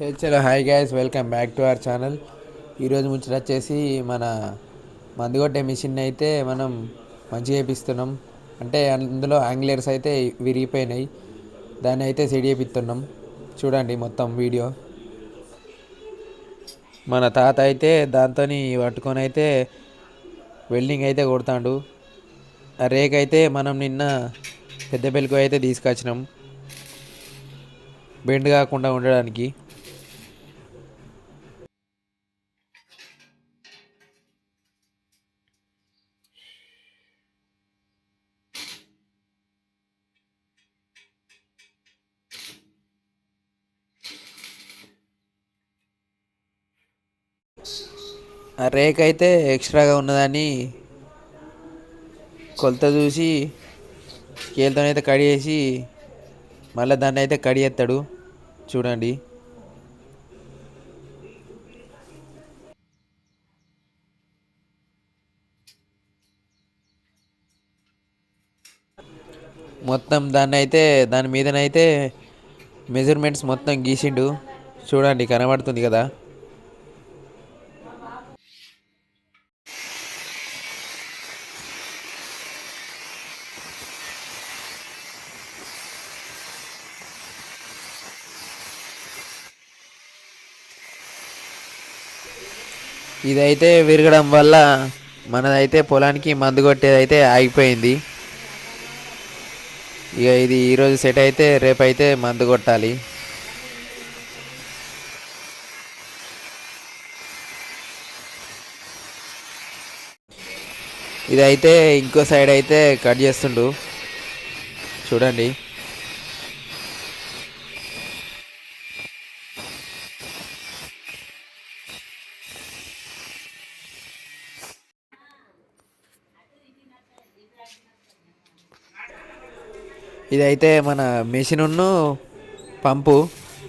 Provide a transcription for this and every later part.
హెచ్లో hi guys welcome back to our channel. ఈరోజు ముచ్చట వచ్చేసి మన మందు కొట్టే మిషన్ అయితే మనం మంచిగా చేపిస్తున్నాం. అంటే అందులో యాంగ్లర్స్ అయితే విరిగిపోయినాయి. దాన్ని అయితే సెడి చేపిస్తున్నాం. చూడండి మొత్తం వీడియో. మన తాత అయితే దాంతో పట్టుకొని అయితే వెల్డింగ్ అయితే కొడతాడు. ఆ రేక్ అయితే మనం నిన్న పెద్దపల్లికి అయితే తీసుకొచ్చినాం. బెండ్ కాకుండా ఉండడానికి. రేక్ అయితే ఎక్స్ట్రాగా ఉన్నదని కొలత చూసి స్కేల్తోనైతే అయితే కడిగేసి మళ్ళీ దాన్ని అయితే కడిగేస్తాడు చూడండి. మొత్తం దాన్ని అయితే దాని మీదనైతే మెజర్మెంట్స్ మొత్తం గీసిండు. చూడండి కనబడుతుంది కదా. ఇదైతే విరగడం వల్ల మనదైతే పొలానికి మందు కొట్టేది అయితే ఆగిపోయింది. ఇక ఇది ఈరోజు సెట్ అయితే రేపైతే మందు కొట్టాలి. ఇదైతే ఇంకో సైడ్ అయితే కట్ చేస్తుండు. చూడండి. ఇదైతే మన మెషిన్ పంపు.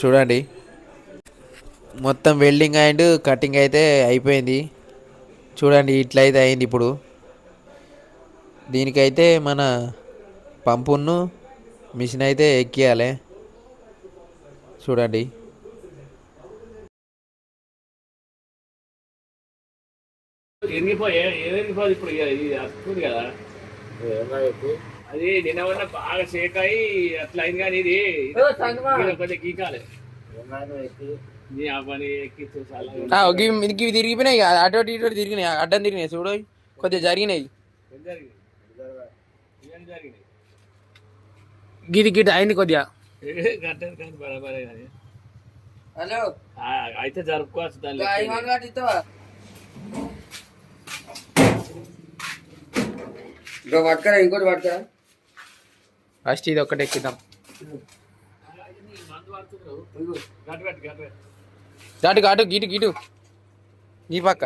చూడండి. మొత్తం వెల్డింగ్ అండ్ కటింగ్ అయితే అయిపోయింది. చూడండి ఇట్లయితే అయింది ఇప్పుడు. దీనికైతే మన పంపును మిషన్ అయితే ఎక్కియాలి. చూడండి. ఎరిగిపోయి ఎరిగిపోదు ఇప్పుడు ఇది వస్తుంది కదా. అది నిన్న ఉన్న బాగా షేక్ అయ్యి అట్లా అయింది కానీ ఇది కొద్దిగా గీకాలి. నీ ఇవి తిరిగిపోయినాయి అటు ఇటు తిరిగినాయి. అడ్డం తిరిగినాయి. చూడు కొద్దిగా జరిగినాయి. గిది గిది అయింది కొద్దిగా. హలో. ఆ, అయితే జరుపుకోవచ్చు పట్టుకరా ఇంకోటి పట్టుకరా. ఫస్ట్ ఇది ఒక్కటి ఎక్కిద్దాం. దాటు గాటు గీటు గీటు. ఈ పక్క.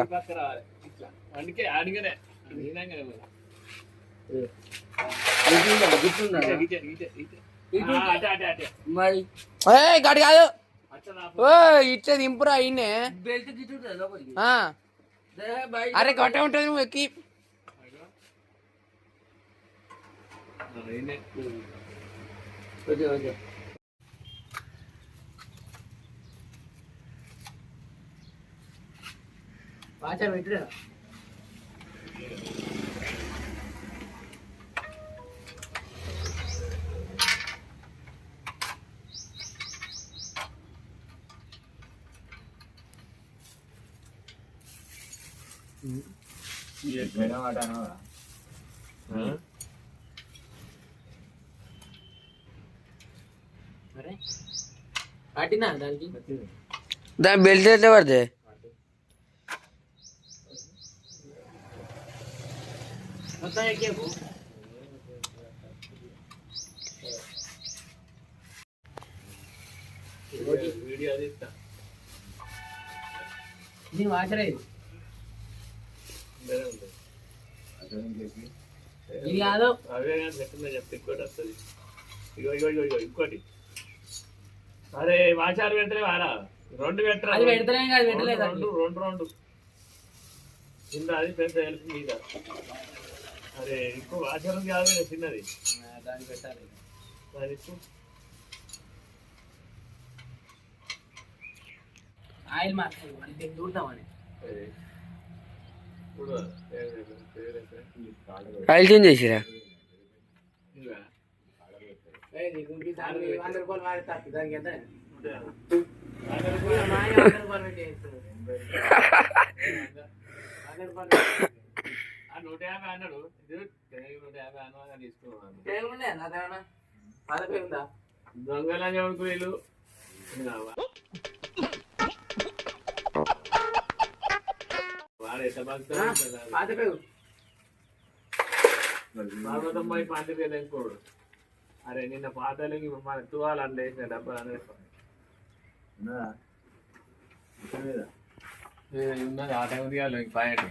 గాడి కాదు. అట్లా నా ఓ ఇచ్చే దింపురా అయినే. అరే గట్ట ఉంటుంది నువ్వు ఎక్కి. ఈయనే. ఆ? పట్టినా దానికి వచ్చింది. దాని బెల్ట్ ఎట్లా పడితే మొత్తం ఎక్కేపు వీడియో- వీడియో తీస్తా. దీని వాచరే వేరే ఉంది. ఇది కాదు అవే కానీ పెట్టిందని చెప్తే ఇంకోటి అరే వాచారు పెట్టలే వారా. రెండు పెట్టరా? అది పెడతలేం కాదు, పెట్టలేదు రెండు రెండు రెండు కింద అది పెద్ద హెల్ప్ మీద. అరే ఇంకో వాచారం కాదు చిన్నది. దాన్ని పెట్టాలి. అది ఇప్పు. ఆయిల్ మార్చాలి అంటే చూద్దామని ఆయిల్ చేంజ్ చేసిరా? వంద రూపాయలు మారి దానికి ఎంత? నూట యాభై అన్నాడు. నూట యాభై అన్నా తీసుకున్నాను వాడు బాగుతాడు పాతపేరు భాగవతం పోయి పాత పేరు. అనుకోడు అరే నిన్న పాతలకి మన తువాలు అందులో వేసిన డబ్బులు అనేది ఉన్నది ఆ టైం దిగాలి పాయింట్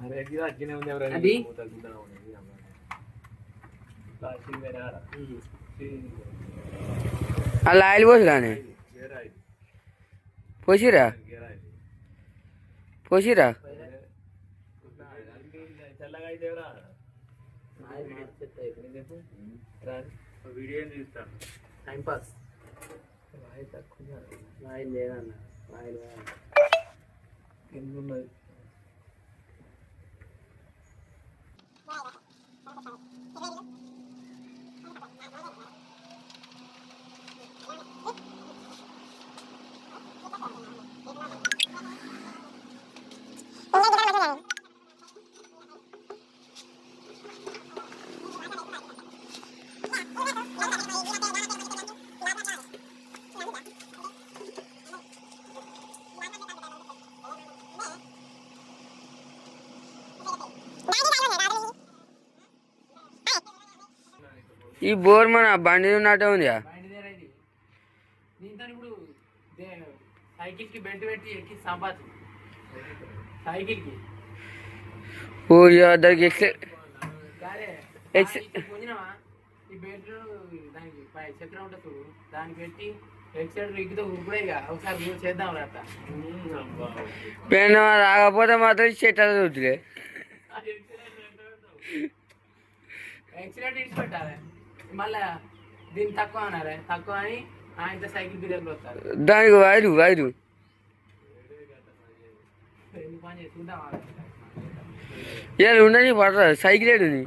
అరే ఇది అచ్చినే ఉంది ఎవరైనా అలా ఆయిల్ పోసిరానే. పోసిరా. పోసిరా? తెల్లగా అయితే ఎవరా ఏం చెప్పు రాదు. వీడియో ఏం తీస్తాను టైం పాస్ లేదన్న ఆయిల్ కింద ఉన్నది ఈ బోర్ మన బండి ఉన్నట్టే ఉందిగా బండి దగ్గర ఇది దీంతో ఇప్పుడు దే- సైకిల్కి బెల్ట్ పెట్టి ఎక్కి సంపాదు సైకిల్కి ఓ ఇక దానికి ఎక్స్ గారే ఎక్స్- పొందినవా ఈ బెల్ట్ దానికి పై చక్రం ఉంటుంది చూడు దాన్ని పెట్టి ఎక్సైడ్ రిగ్గుతో ఉప్పుడే ఇక ఒకసారి నువ్వు చేద్దాం రా అట్లా. పెన్ రాకపోతే మాత్రం చెట్టు చూద్దులే. ఎక్సైడ్ ఇచ్చి పెట్టాలి మళ్ళా దీన్ని తక్కువ అనాలి తక్కువ అని ఆయనతో సైకిల్ బిర్యానీ వస్తారు దానికి వైరు వైరు ఇక ఉండని పడరా. సైకిల్ ఏడుంది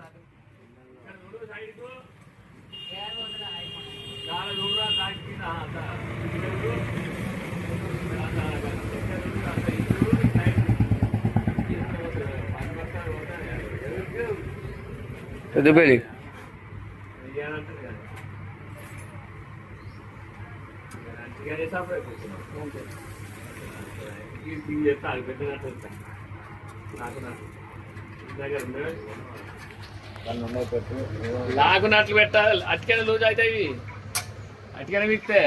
చాలా లాగునట్లు పెట్టాలి అటుకనే లూజ్ అవుతాయి అటుకనే విక్తే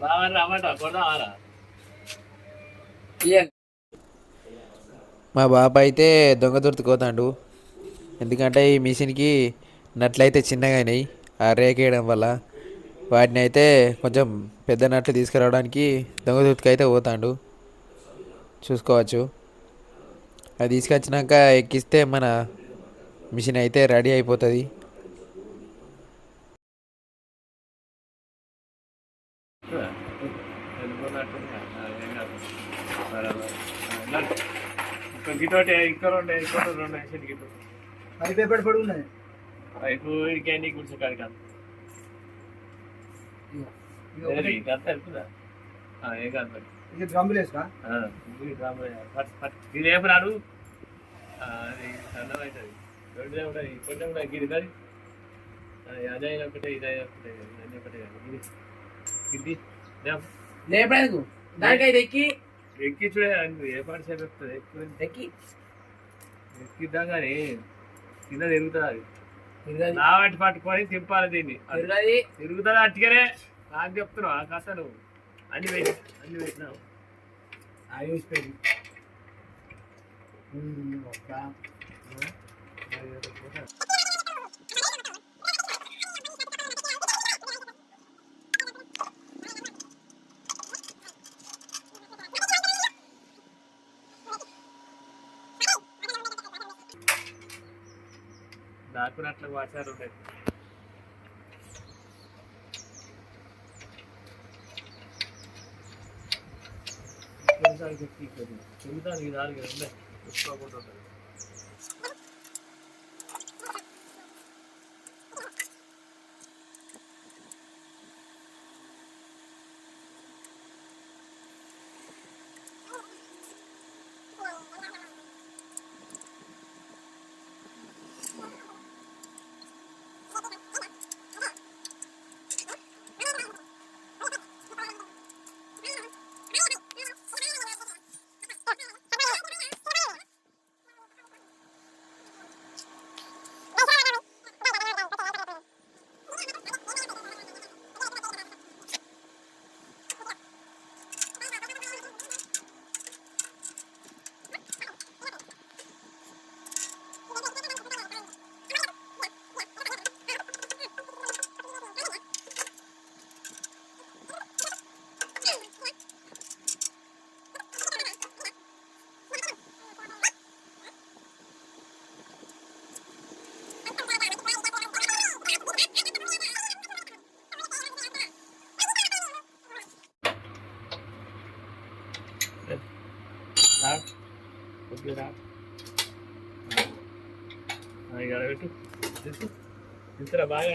బాగా రామాట కొడదావారా మా బాబాయ్ అయితే దొంగ దొరుకుతాడు ఎందుకంటే ఈ మిషన్కి నట్లయితే చిన్నగా అయినాయి. ఆ రేకేయడం వల్ల వాటిని అయితే కొంచెం పెద్ద నట్లు తీసుకురావడానికి దొంగ అయితే పోతాడు. చూసుకోవచ్చు. అది తీసుకొచ్చినాక ఎక్కిస్తే మన మిషన్ అయితే రెడీ అయిపోతుంది. గిటోటి ఇక్కడ ఉండే ఇక్కడ మరి ఇది డ్రమ్ములు వేసురా ఆ, ఇది రామయ్య. పట్- పట్. ఇది రేపు నాడు ఆ, అది సన్నం అవుతుంది రెండు ఉంటుంది కొంచెం కూడా గిరిది అదైనా ఒకటే ఇదైనా ఒకటే అన్నీ ఒకటే గిరి గిద్ది లేపడేందుకు దానికైతే ఎక్కి ఎక్కించుడే ఏ పాటు సేపు ఎక్కుతుంది ఎక్కువ ఎక్కి ఎక్కిద్దాం కానీ కింద తిరుగుతుంది అది తిరగది. నా వాటి పట్టుకొని తిప్పాలి దీన్ని. తిరుగుతుంది అట్టుగానే. నాకు చెప్తున్నావు కాస్త నువ్వు. అన్ని పెట్టి అన్ని పెట్టినావు ఆయుష్ పెట్టి. ఒక్క. నాకు అట్లా వాచారు ఉండేది తిరుగుతాను ఇది నాలుగు ఉన్నాయి. చూసుకోకుండా ఉంటుంది ఇక పెట్టు తెలుసు తెలుసురా బాగా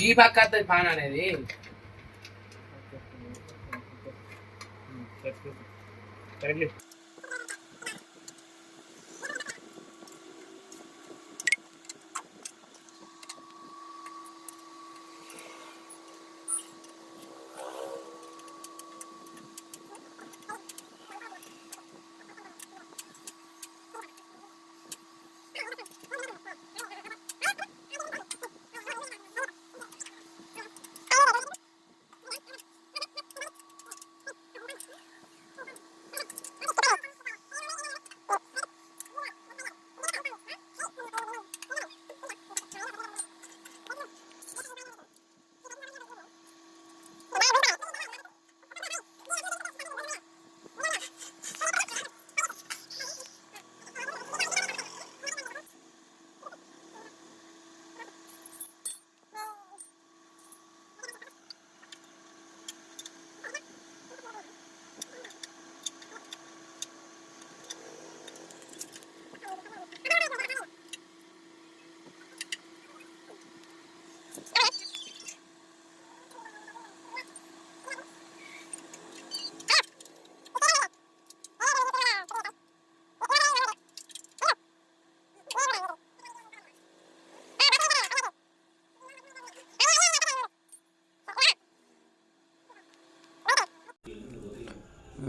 ఈ పక్క వస్తుంది పాన్ అనేది That's good. Thank you.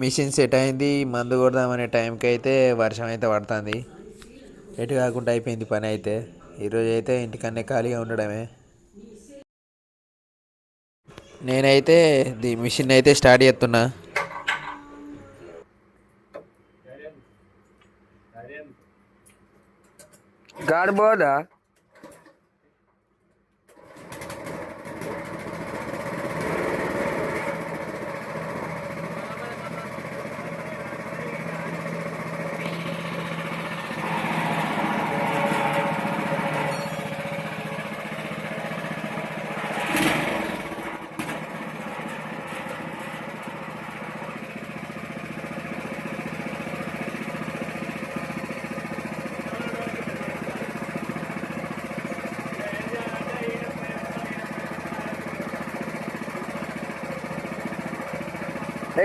Mission set అయింది మందు కొడదామనే టైంకి అయితే వర్షం అయితే పడుతుంది. ఎటు కాకుండా అయిపోయింది పని అయితే. ఈరోజు అయితే ఇంటికన్నే ఖాళీగా ఉండడమే. నేనైతే ది మిషన్ అయితే స్టార్ట్ చేస్తున్నా. గాడిపోదా పోదా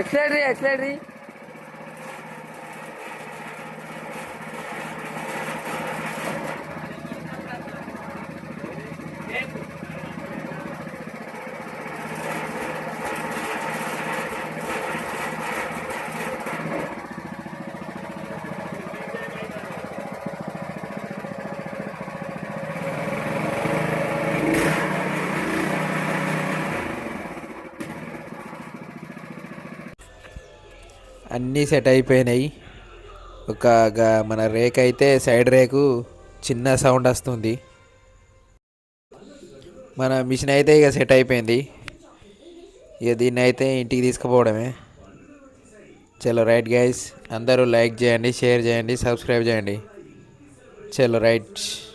ఎక్సలెటరీ అన్నీ సెట్ అయిపోయినాయి. ఒక గ- మన రేక్ అయితే సైడ్ రేకు చిన్న సౌండ్ వస్తుంది. మన మిషన్ అయితే ఇక సెట్ అయిపోయింది. ఇక దీన్ని అయితే ఇంటికి తీసుకుపోవడమే. చలో రైట్ గైస్ అందరూ లైక్ చేయండి షేర్ చేయండి సబ్స్క్రైబ్ చేయండి. చలో రైట్